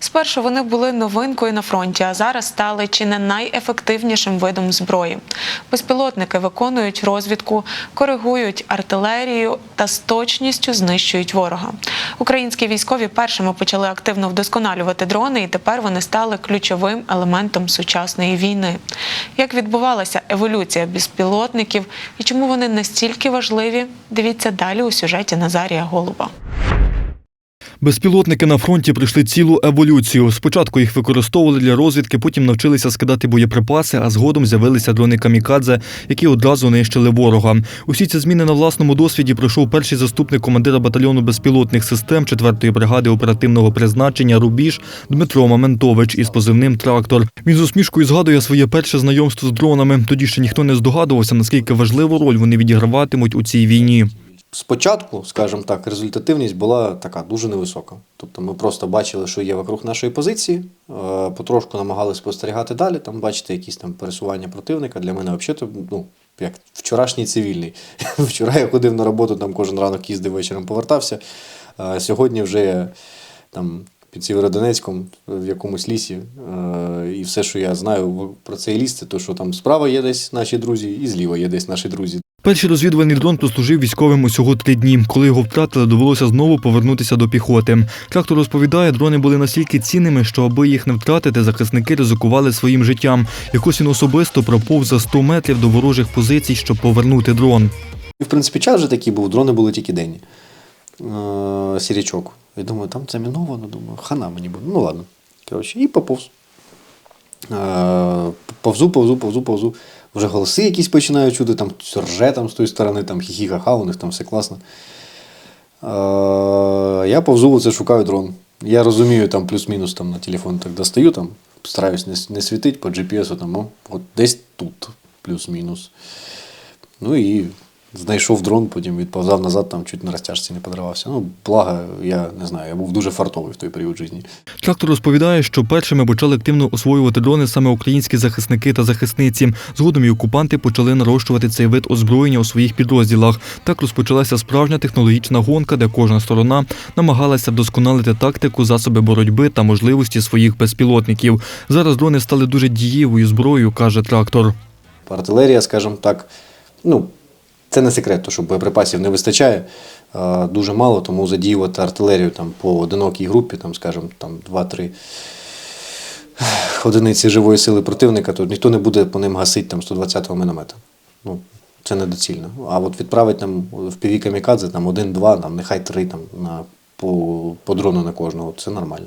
Спершу вони були новинкою на фронті, а зараз стали чи не найефективнішим видом зброї. Безпілотники виконують розвідку, коригують артилерію та з точністю знищують ворога. Українські військові першими почали активно вдосконалювати дрони, і тепер вони стали ключовим елементом сучасної війни. Як відбувалася еволюція безпілотників і чому вони настільки важливі? Дивіться далі у сюжеті Назарія Голуба. Безпілотники на фронті пройшли цілу еволюцію. Спочатку їх використовували для розвідки, потім навчилися скидати боєприпаси, а згодом з'явилися дрони камікадзе, які одразу нищили ворога. Усі ці зміни на власному досвіді пройшов перший заступник командира батальйону безпілотних систем 4-ї бригади оперативного призначення Рубіж Дмитро Маментович із позивним Трактор. Він з усмішкою згадує своє перше знайомство з дронами. Тоді ще ніхто не здогадувався, наскільки важливу роль вони відіграватимуть у цій війні. Спочатку, скажімо так, результативність була така дуже невисока. Тобто ми просто бачили, що є вокруг нашої позиції, е, потрошку намагалися спостерігати далі, там бачити якісь там пересування противника. Для мене взагалі, ну, як вчорашній цивільний. Вчора я ходив на роботу, там кожен ранок їздив вечором повертався. Сьогодні вже там під Сєвєродонецьком в якомусь лісі. е, І все, що я знаю про цей ліс, це то, що там справа є десь наші друзі, і зліва є десь наші друзі. Перший розвідувальний дрон прослужив військовим усього три дні. Коли його втратили, довелося знову повернутися до піхоти. Трактор розповідає, дрони були настільки цінними, що аби їх не втратити, захисники ризикували своїм життям. Якось він особисто проповз за 100 метрів до ворожих позицій, щоб повернути дрон. В принципі, час вже такий був, дрони були тільки денні. Е, Сірячок. Я думаю, там це міновано, думаю, хана мені буде. Ну ладно. Коротше, і поповз. Е, Повзу, повзу, повзу, повзу. Вже голоси якісь починають чути, там рже там з тої сторони, там хі-хі-ха-ха, у них там все класно. Я повзу, це шукаю дрон. Я розумію, там плюс-мінус там на телефон так достаю, там, стараюсь не, не світити по GPS, там, о, от десь тут, плюс-мінус. Ну і знайшов дрон, потім відповзав назад, там чуть на розтяжці не подривався. Ну, благо, я не знаю, я був дуже фартовий в той період житті. Трактор розповідає, що першими почали активно освоювати дрони саме українські захисники та захисниці. Згодом і окупанти почали нарощувати цей вид озброєння у своїх підрозділах. Так розпочалася справжня технологічна гонка, де кожна сторона намагалася вдосконалити тактику, засоби боротьби та можливості своїх безпілотників. Зараз дрони стали дуже дієвою зброєю, каже трактор. Артилерія, скажімо так, ну, це не секрет, то що боєприпасів не вистачає дуже мало, тому задіювати артилерію там, по одинокій групі, там, скажімо, там 2-3 одиниці живої сили противника, то ніхто не буде по ним гасити там 120-го міномета. Ну, це недоцільно. А от відправити там в піві камікадзе там один-два, там, нехай три там, на, по, по дрону на кожного, це нормально.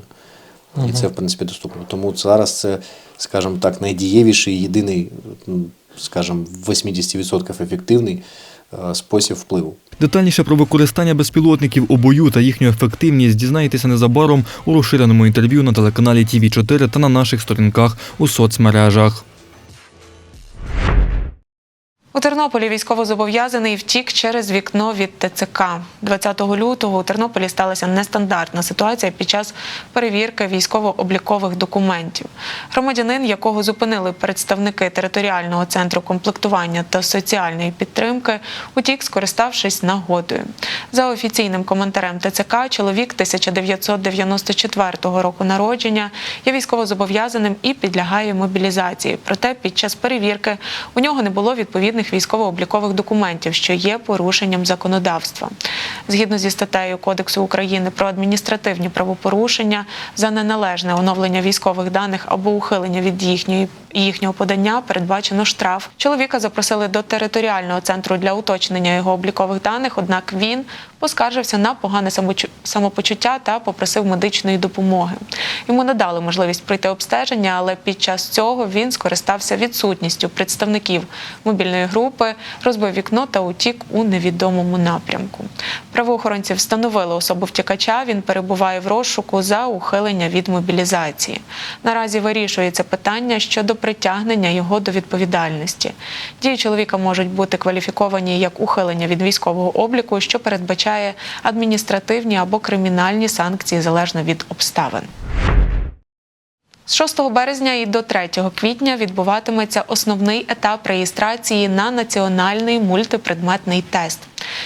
І це, в принципі, доступно. Тому зараз це, скажімо так, найдієвіший, єдиний, скажімо, в 80% ефективний е, спосіб впливу. Детальніше про використання безпілотників у бою та їхню ефективність дізнаєтеся незабаром у розширеному інтерв'ю на телеканалі ТІВІ 4 та на наших сторінках у соцмережах. У Тернополі військовозобов'язаний втік через вікно від ТЦК. 20 лютого у Тернополі сталася нестандартна ситуація під час перевірки військово-облікових документів. Громадянин, якого зупинили представники територіального центру комплектування та соціальної підтримки, утік, скориставшись нагодою. За офіційним коментарем ТЦК, чоловік 1994 року народження є військовозобов'язаним і підлягає мобілізації. Проте під час перевірки у нього не було відповідних військово-облікових документів, що є порушенням законодавства. Згідно зі статтею Кодексу України про адміністративні правопорушення за неналежне оновлення військових даних або ухилення від їхньої їхнього подання передбачено штраф. Чоловіка запросили до територіального центру для уточнення його облікових даних. Однак він поскаржився на погане самопочуття та попросив медичної допомоги. Йому надали можливість пройти обстеження, але під час цього він скористався відсутністю представників мобільної групи, розбив вікно та утік у невідомому напрямку. Правоохоронці встановили особу втікача. Він перебуває в розшуку за ухилення від мобілізації. Наразі вирішується питання щодо притягнення його до відповідальності. Дії чоловіка можуть бути кваліфіковані як ухилення від військового обліку, що передбачає адміністративні або кримінальні санкції залежно від обставин. З 6 березня і до 3 квітня відбуватиметься основний етап реєстрації на національний мультипредметний тест.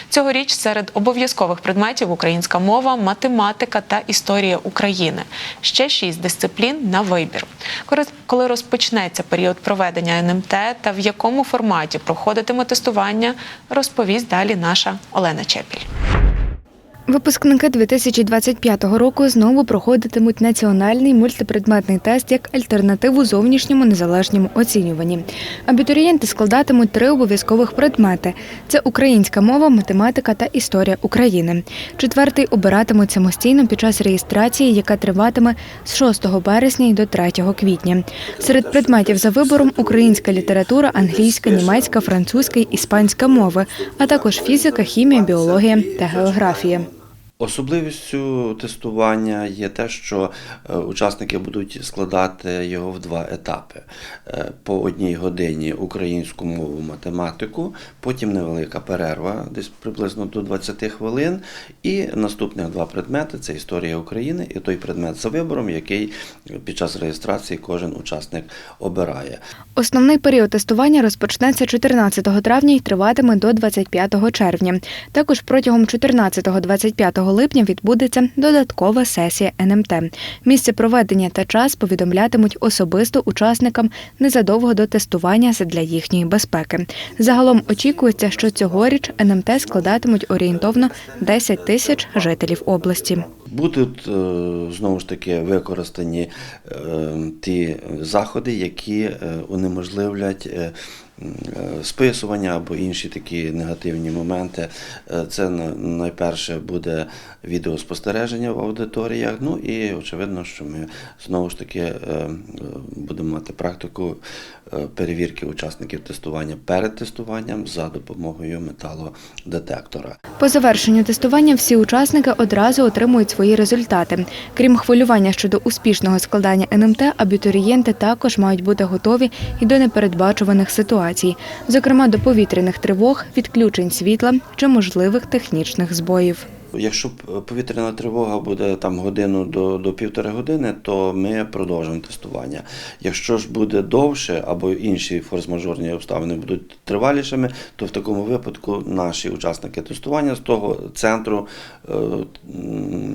Цьогоріч серед обов'язкових предметів українська мова, математика та історія України. Ще шість дисциплін на вибір. Коли розпочнеться період проведення НМТ та в якому форматі проходитиме тестування, розповість далі наша Олена Чепіль. Випускники 2025 року знову проходитимуть національний мультипредметний тест як альтернативу зовнішньому незалежному оцінюванні. Абітурієнти складатимуть три обов'язкових предмети: це українська мова, математика та історія України. Четвертий обиратимуть самостійно під час реєстрації, яка триватиме з 6 березня до 3 квітня. Серед предметів за вибором українська література, англійська, німецька, французька й іспанська мови, а також фізика, хімія, біологія та географія. Особливістю тестування є те, що е, учасники будуть складати його в два етапи: Е, по одній годині українську мову, математику, потім невелика перерва, десь приблизно до 20 хвилин, і наступних два предмети це історія України і той предмет за вибором, який під час реєстрації кожен учасник обирає. Основний період тестування розпочнеться 14 травня і триватиме до 25 червня. Також протягом 14-25 липня відбудеться додаткова сесія НМТ. Місце проведення та час повідомлятимуть особисто учасникам незадовго до тестування для їхньої безпеки. Загалом очікується, що цьогоріч НМТ складатимуть орієнтовно 10 тисяч жителів області. Будуть е, знову ж таки використані ті заходи, які е, унеможливлять е, е, списування або інші такі негативні моменти. Це найперше буде відеоспостереження в аудиторіях. Ну і очевидно, що ми знову ж таки будемо мати практику перевірки учасників тестування перед тестуванням за допомогою металодетектора. По завершенню тестування всі учасники одразу отримують свої результати. Крім хвилювання щодо успішного складання НМТ, абітурієнти також мають бути готові і до непередбачуваних ситуацій, зокрема до повітряних тривог, відключень світла чи можливих технічних збоїв. Якщо повітряна тривога буде там годину до, до півтори години, то ми продовжимо тестування. Якщо ж буде довше або інші форс-мажорні обставини будуть тривалішими, то в такому випадку наші учасники тестування з того центру е,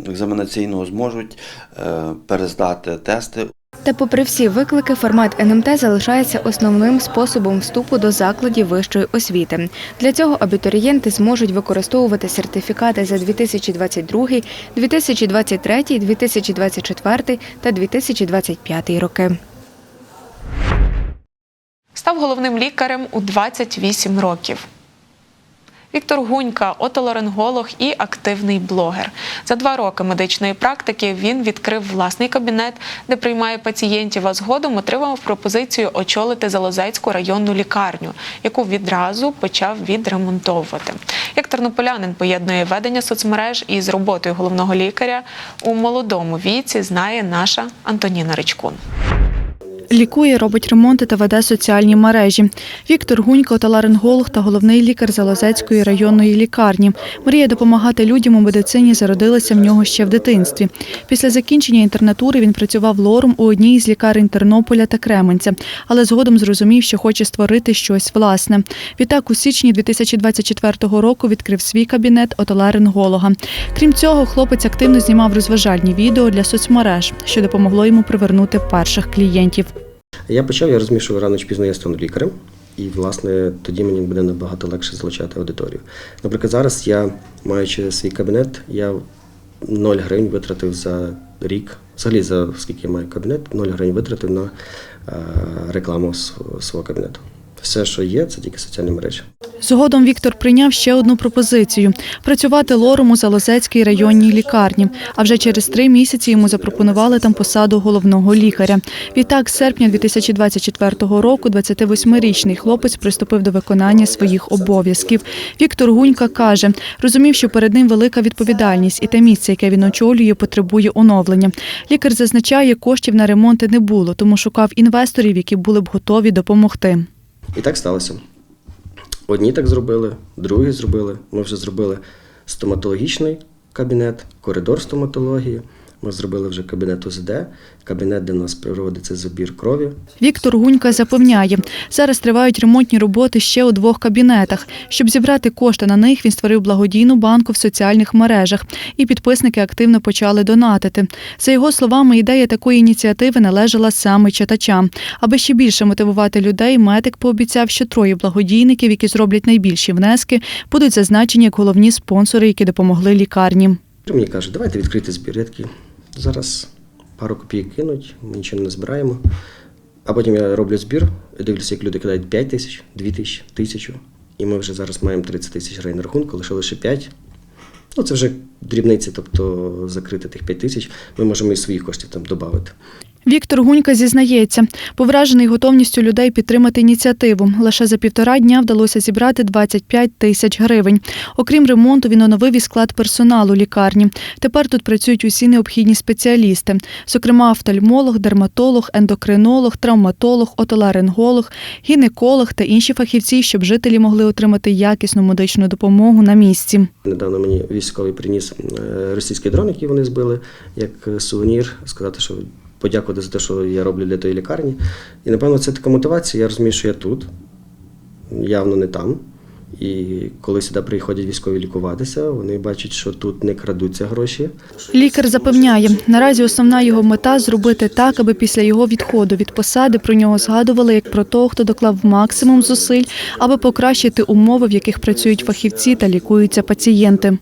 екзаменаційного зможуть е, перездати тести Та попри всі виклики, формат НМТ залишається основним способом вступу до закладів вищої освіти. Для цього абітурієнти зможуть використовувати сертифікати за 2022, 2023, 2024 та 2025 роки. Став головним лікарем у 28 років. Віктор Гунька, отоларинголог і активний блогер. За два роки медичної практики він відкрив власний кабінет, де приймає пацієнтів, а згодом отримав пропозицію очолити Залозецьку районну лікарню, яку відразу почав відремонтовувати. Як тернополянин поєднує ведення соцмереж із роботою головного лікаря у молодому віці, знає наша Антоніна Ричкун. Лікує, робить ремонти та веде соціальні мережі. Віктор Гунько – отоларинголог та головний лікар Залозецької районної лікарні. Мрія допомагати людям у медицині зародилася в нього ще в дитинстві. Після закінчення інтернатури він працював лором у одній із лікарень Тернополя та Кременця, але згодом зрозумів, що хоче створити щось власне. Відтак у січні 2024 року відкрив свій кабінет отоларинголога. Крім цього, хлопець активно знімав розважальні відео для соцмереж, що допомогло йому привернути перших клієнтів. Я почав, я розумів, що рано чи пізно я стану лікарем, і, власне, тоді мені буде набагато легше залучати аудиторію. Наприклад, зараз я, маючи свій кабінет, я 0 гривень витратив за рік. Взагалі, за скільки я маю кабінет, 0 гривень витратив на е, рекламу свого кабінету. Все, що є, це тільки соціальні мережі. Згодом Віктор прийняв ще одну пропозицію працювати лором у Залозецькій районній лікарні. А вже через три місяці йому запропонували там посаду головного лікаря. Відтак, з серпня 2024 року 28-річний хлопець приступив до виконання своїх обов'язків. Віктор Гунька каже, розумів, що перед ним велика відповідальність, і те місце, яке він очолює, потребує оновлення. Лікар зазначає, коштів на ремонти не було, тому шукав інвесторів, які були б готові допомогти. І так сталося. Одні так зробили, другі зробили. Ми вже зробили стоматологічний кабінет, коридор стоматології. Ми зробили вже кабінет ОЗД, кабінет, де в нас проводиться забір крові. Віктор Гунька запевняє, зараз тривають ремонтні роботи ще у двох кабінетах. Щоб зібрати кошти на них, він створив благодійну банку в соціальних мережах, і підписники активно почали донатити. За його словами, ідея такої ініціативи належала саме читачам. Аби ще більше мотивувати людей, медик пообіцяв, що троє благодійників, які зроблять найбільші внески, будуть зазначені як головні спонсори, які допомогли лікарні. Мені кажуть, давайте відкрити збір. Я такий, зараз пару копійок кинуть, ми нічого не збираємо. А потім я роблю збір, дивлюся, як люди кидають 5 тисяч, 2 тисячі, тисячу. І ми вже зараз маємо 30 тисяч гривень рахунку, лише лише 5. Ну, це вже дрібниці, тобто закрити тих 5 тисяч, ми можемо і своїх коштів там додати. Віктор Гунька зізнається, повражений готовністю людей підтримати ініціативу. Лише за півтора дня вдалося зібрати 25 тисяч гривень. Окрім ремонту, він оновив і склад персоналу лікарні. Тепер тут працюють усі необхідні спеціалісти, зокрема офтальмолог, дерматолог, ендокринолог, травматолог, отоларинголог, гінеколог та інші фахівці, щоб жителі могли отримати якісну медичну допомогу на місці. Недавно мені військовий приніс е, російський дрон, який вони збили, як е, сувенір, сказати, що подякувати за те, що я роблю для тої лікарні. І напевно це така мотивація. Я розумію, що я тут, явно не там. І коли сюди приходять військові лікуватися, вони бачать, що тут не крадуться гроші. Лікар запевняє, наразі основна його мета зробити так, аби після його відходу від посади про нього згадували як про того, хто доклав максимум зусиль, аби покращити умови, в яких працюють фахівці та лікуються пацієнти.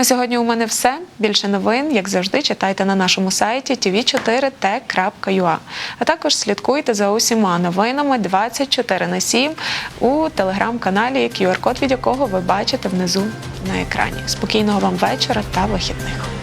На сьогодні у мене все. Більше новин, як завжди, читайте на нашому сайті tv4t.ua. А також слідкуйте за усіма новинами 24 на 7 у телеграм-каналі, QR-код від якого ви бачите внизу на екрані. Спокійного вам вечора та вихідних.